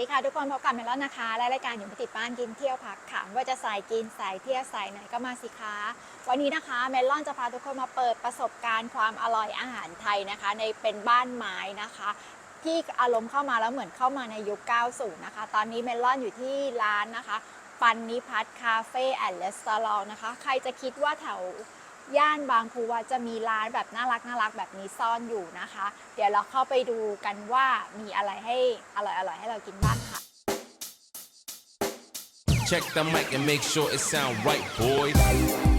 วัสดีค่ะทุกคนพบกับเมลอนนะคะและรายการอยู่ไม่ติดบ้านกินเที่ยวพักถามว่าจะใส่กินใส่เที่ยวใส่ไหนก็มาสิคะวันนี้นะคะเมลอนจะพาทุกคนมาเปิดประสบการณ์ความอร่อยอาหารไทยนะคะ ในเป็นบ้านไม้นะคะ ที่อารมณ์เข้ามาแล้วเหมือนเข้ามาในยุค 90 นะคะ ตอนนี้เมลอนอยู่ที่ร้านนะคะ ปันนิพัฒน์คาเฟ่แอนด์รีสอร์ทนะคะ ใครจะคิดว่าแถว ย่านบางพูว่าจะมีร้านแบบน่ารักน่ารักแบบนี้ซ่อนอยู่นะคะ เดี๋ยวเราเข้าไปดูกันว่ามีอะไรให้อร่อยอร่อยให้เรากินบ้างค่ะ Check the mic and make sure it sound right, boys.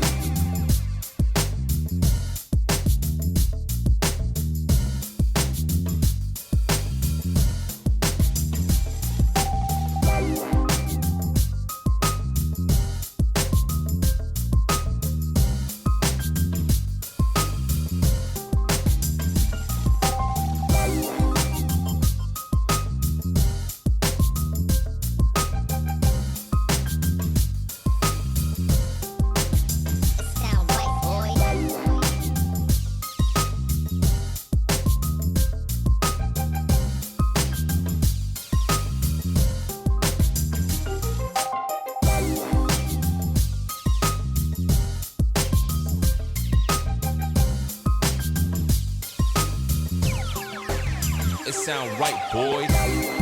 Sound right, boys.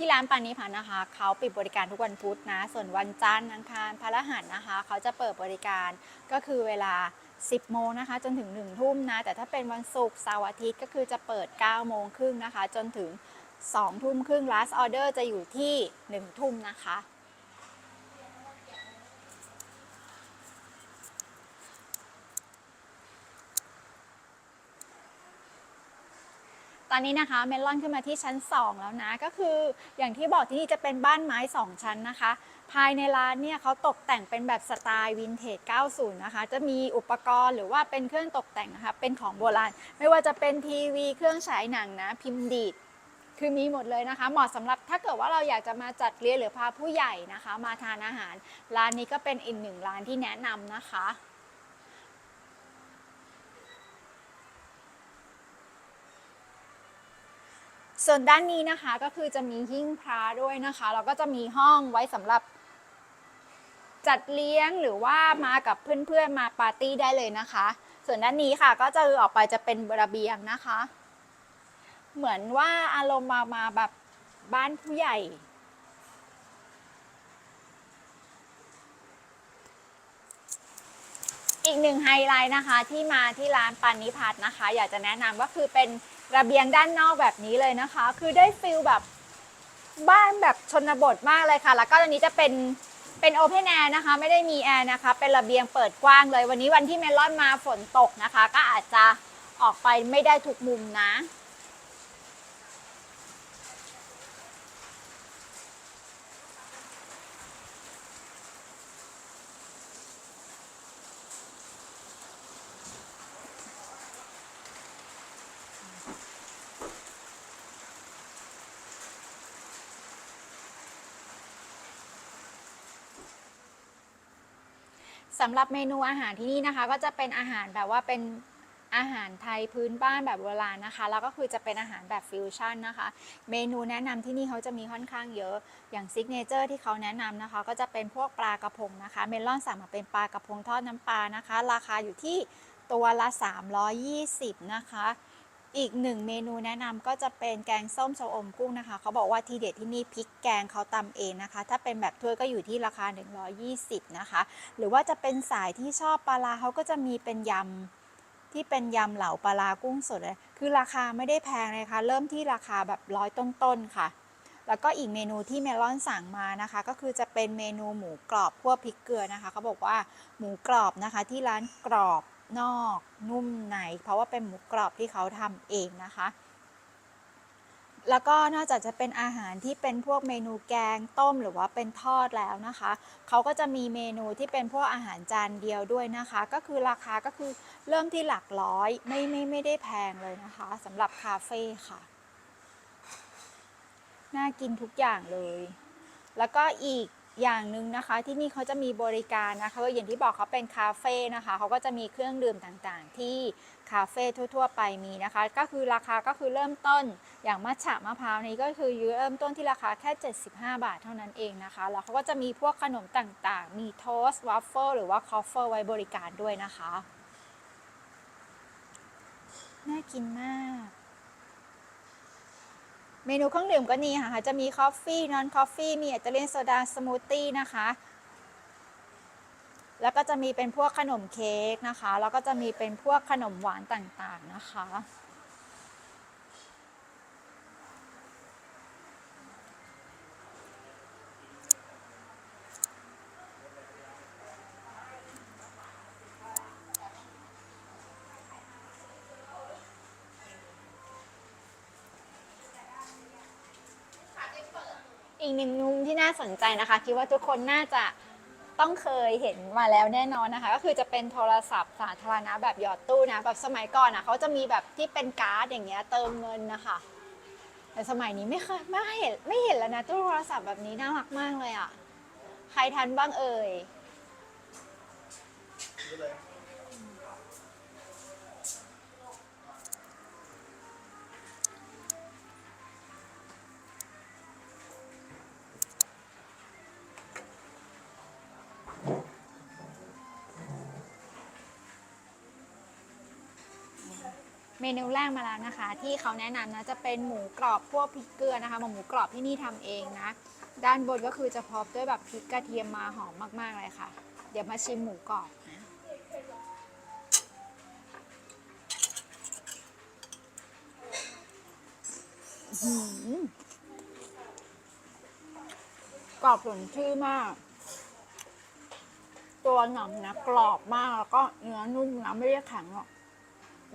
ที่ร้านปานิพันธ์นะคะ เขาปิดบริการทุกวันพุธนะ ส่วนวันจันทร์อังคารพฤหัสนะคะ เขาจะเปิดบริการก็คือเวลา 10 โมงนะคะ จนถึง 1 ทุ่มนะ แต่ถ้าเป็นวันศุกร์เสาร์อาทิตย์ก็คือจะเปิด 9 โมงครึ่งนะคะ จนถึง 2 ทุ่มครึ่ง last order จะอยู่ที่ 1 ทุ่มนะคะ ตอนนี้นะคะเมลอนขึ้นมาที่ชั้น 2 แล้วนะ ก็คืออย่างที่บอกที่นี่จะเป็นบ้านไม้ 2 ชั้นนะคะ ภายในร้านเนี่ยเขาตกแต่งเป็นแบบสไตล์วินเทจ 90 นะคะ จะมีอุปกรณ์หรือว่าเป็นเครื่องตกแต่งนะคะ เป็นของโบราณ ไม่ว่าจะเป็นทีวี เครื่องฉายหนังนะ พิมพ์ดีด คือมีหมดเลยนะคะ เหมาะสำหรับถ้าเกิดว่าเราอยากจะมาจัดเลี้ยงหรือพาผู้ใหญ่นะคะ มาทานอาหาร ร้านนี้ก็เป็นอีกหนึ่งร้านที่แนะนำนะคะ ส่วนด้านนี้นะคะก็คือจะมีหิ้งพระด้วยนะคะแล้วก็จะมีห้องไว้สำหรับ จัดเลี้ยงหรือว่ามากับเพื่อนๆมาปาร์ตี้ได้เลยนะคะ ส่วนด้านนี้ค่ะก็จะออกไปจะเป็นระเบียงนะคะ เหมือนว่าอารมณ์มามาแบบบ้านผู้ใหญ่อีกหนึ่งไฮไลท์นะคะที่มาที่ร้านปันนิพัฒน์นะคะ อยากจะแนะนำก็คือเป็น ระเบียงด้านนอกแบบนี้เลยนะคะ คือได้ฟิลแบบบ้านแบบชนบทมากเลยค่ะ แล้วก็ตอนนี้จะเป็นเป็นโอเพนแอร์นะคะ ไม่ได้มีแอร์นะคะ เป็นระเบียงเปิดกว้างเลย วันนี้วันที่เมลอนมาฝนตกนะคะ ก็อาจจะออกไปไม่ได้ทุกมุมนะ สำหรับเมนูอาหารที่นี่นะคะ ก็จะเป็นอาหารแบบว่าเป็นอาหารไทยพื้นบ้านแบบโบราณนะคะ แล้วก็คือจะเป็นอาหารแบบฟิวชั่นนะคะ เมนูแนะนำที่นี่เขาจะมีค่อนข้างเยอะ อย่างซิกเนเจอร์ที่เขาแนะนำนะคะ ก็จะเป็นพวกปลากระพงนะคะ เมลอนสั่งมาเป็นปลากระพงทอดน้ำปลานะคะ ราคาอยู่ที่ตัวละ 320 นะคะ อีกหนึ่งเมนูแนะนำก็จะเป็นแกงส้มชะอมกุ้งนะคะ เขาบอกว่าทีเด็ดที่นี่พริกแกงเขาตำเองนะคะ ถ้าเป็นแบบถ้วยก็อยู่ที่ราคา 120 นะคะ หรือว่าจะเป็นสายที่ชอบปลาร้าเขาก็จะมีเป็นยำที่เป็นยำเหลาปลาร้ากุ้งสดเลยคือราคาไม่ได้แพงเลยค่ะ เริ่มที่ราคาแบบร้อยต้นๆค่ะ แล้วก็อีกเมนูที่เมลอนสั่งมานะคะ ก็คือจะเป็นเมนูหมูกรอบคั่วพริกเกลือนะคะเขาบอกว่าหมูกรอบนะคะที่ร้านกรอบ นอกนุ่มใน เพราะว่าเป็นหมูกรอบที่เขาทำเองนะคะ แล้วก็นอกจากจะเป็นอาหารที่เป็นพวกเมนูแกงต้มหรือว่าเป็นทอดแล้วนะคะ เขาก็จะมีเมนูที่เป็นพวกอาหารจานเดียวด้วยนะคะ ก็คือราคาก็คือเริ่มที่หลักร้อยไม่ไม่ไม่ได้แพงเลยนะคะสำหรับคาเฟ่ค่ะ น่ากินทุกอย่างเลย แล้วก็อีก อย่างหนึ่งนะคะที่นี่เขาจะมีบริการนะคะก็อย่างที่บอกเขาเป็นคาเฟ่นะคะเขาก็จะมีเครื่องดื่มต่างๆ ที่คาเฟ่ทั่ว ๆ ไปมีนะคะ ก็คือราคาก็คือเริ่มต้นอย่างมัทฉะมะพร้าวนี้ก็คือเริ่มต้นที่ราคาแค่ 75 บาทเท่านั้นเองนะคะ แล้วเขาก็จะมีพวกขนมต่างๆ มีโทสต์วัฟเฟิลหรือว่าคอฟเฟิลไว้บริการด้วยนะคะ น่ากินมาก เมนูเครื่องดื่มก็นี่ค่ะ จะมีคอฟฟี่นอนคอฟฟี่มีอิตาเลียนโซดาสมูทตี้นะคะ แล้วก็จะมีเป็นพวกขนมเค้กนะคะ แล้วก็จะมีเป็นพวกขนมหวานต่างๆนะคะ อีกหนึ่งมุมที่น่าสนใจนะคะ คิดว่าทุกคนน่าจะต้องเคยเห็นมาแล้วแน่นอนนะคะ ก็คือจะเป็นโทรศัพท์สาธารณะแบบหยอดตู้นะแบบสมัยก่อนอะเขาจะมีแบบที่เป็นการ์ดอย่างเงี้ยเติมเงินนะคะแต่สมัยนี้ไม่เคยไม่เห็นไม่เห็นแล้วนะตู้โทรศัพท์แบบนี้น่ารักมากเลยอะใครทันบ้างเอ่ย เมนูแรกมาแล้วนะคะ ที่เขาแนะนำนะจะเป็นหมูกรอบพวกพริกเกลือนะคะหมูกรอบที่นี่ทำเองนะ ด้านบนก็คือจะพร้อมด้วยแบบพริกกระเทียมมาหอมมากๆเลยค่ะ เดี๋ยวมาชิมหมูกรอบนะกรอบสมชื่อมาก ตัวหนังนะกรอบมากแล้วก็เนื้อนุ่มนะไม่ได้แข็งหรอก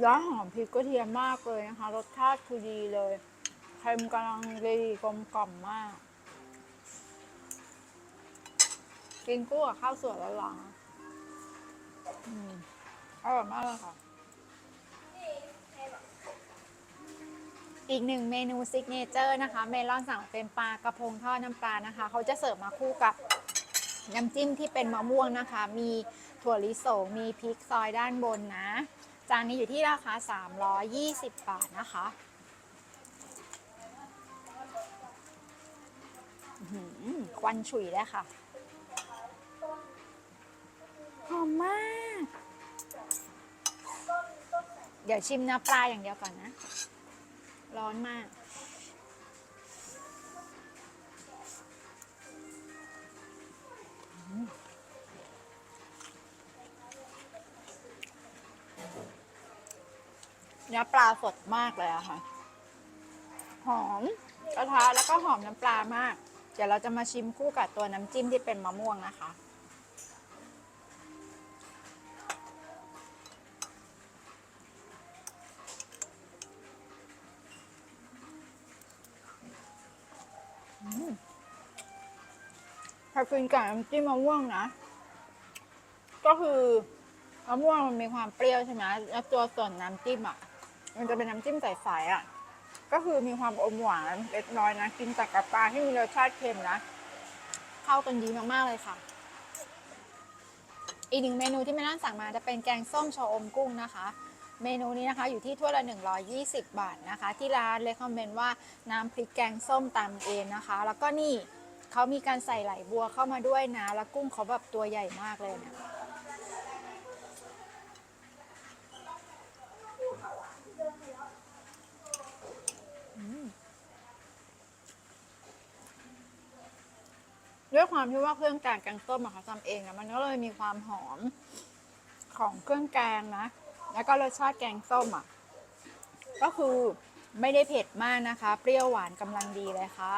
แล้วหอมพริกกระเทียมมากเลยนะคะ รสชาติคือดีเลยเค็มกำลังดีกลมกล่อมมาก กินคู่กับข้าวสวยร้อนๆอืมอร่อยมากเลยค่ะ อีกหนึ่งเมนูซิกเนเจอร์นะคะ เมลอนสั่งเป็นปลากระพงทอดน้ำปลานะคะ เขาจะเสิร์ฟมาคู่กับน้ำจิ้มที่เป็นมะม่วงนะคะ มีถั่วลิสงมีพริกซอยด้านบนนะ จานนี้อยู่ที่ราคา 320 บาทนะคะหือควันฉุยเลยค่ะหอมมาก เดี๋ยวชิมเนื้อปลาอย่างเดียวก่อนนะ ร้อนมาก เนื้อปลาสดมากเลยอะค่ะ หอมกระทะแล้วก็หอมน้ำปลามาก เดี๋ยวเราจะมาชิมคู่กับตัวน้ำจิ้มที่เป็นมะม่วงนะคะ ถ้ากินกับน้ำจิ้มมะม่วงนะ ก็คือมะม่วงมันมีความเปรี้ยวใช่ไหมแล้วตัวส่วนน้ำจิ้มอะ มันจะเป็นน้ำจิ้มใสๆอะ ก็คือมีความอมหวานเล็กน้อยนะ กินจากกับปลาที่มีรสชาติเค็มนะ เข้ากันดีมากๆเลยค่ะ อีกหนึ่งเมนูที่แม่น่าสั่งมาจะเป็นแกงส้มชะอมกุ้งนะคะ เมนูนี้นะคะอยู่ที่ถ้วยละ 120 บาทนะคะ ที่ร้านเลยคอมเมนต์ว่าน้ำพริกแกงส้มตำเองนะคะ แล้วก็นี่เขามีการใส่ไหลบัวเข้ามาด้วยนะ แล้วกุ้งเขาแบบตัวใหญ่มากเลยเนี่ย ด้วยความที่ว่าเครื่องแกงแกงส้มอะค่ะทำเองนะมันก็เลยมีความหอมของเครื่องแกงนะ แล้วก็รสชาติแกงส้มอะก็คือไม่ได้เผ็ดมากนะคะ เปรี้ยวหวานกำลังดีเลยค่ะ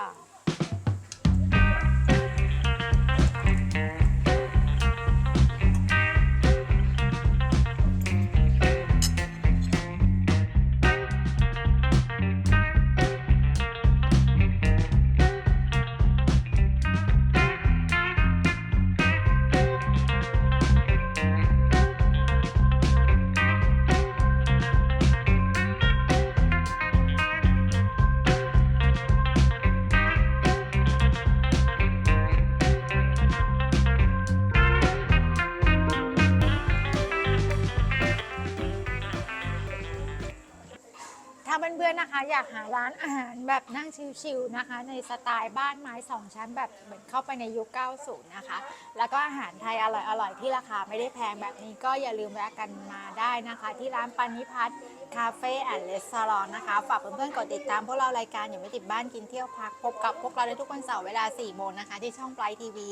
นะคะ อยากหาร้านอาหารแบบนั่งชิลๆนะคะ ในสไตล์บ้านไม้สองชั้นแบบเหมือนเข้าไปในยุค 90 นะคะ แล้วก็อาหารไทยอร่อยๆ ที่ราคาไม่ได้แพงแบบนี้ก็อย่าลืมแวะกันมาได้นะคะ ที่ร้านปานิพัฒน์คาเฟ่แอนด์รีสอร์ทนะคะ ฝากเพื่อนๆกดติดตามพวกเรารายการอย่าไม่ติดบ้านกินเที่ยวพักพบกับพวกเราได้ทุกวันเสาร์เวลา 4 โมงนะคะ ที่ช่องไ i ทีวี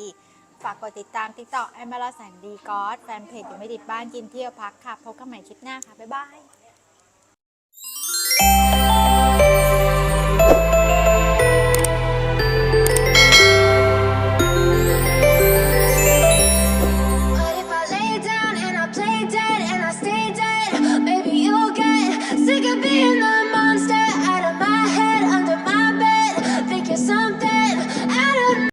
ฝากกดติดตาม TikTok แอมเบลาแสนดีกอดแฟนเพจอยู่ไม่ติดบ้านกินเที่ยวพักค่ะพบกันใหม่คลิปหน้าค่ะบ๊ายบาย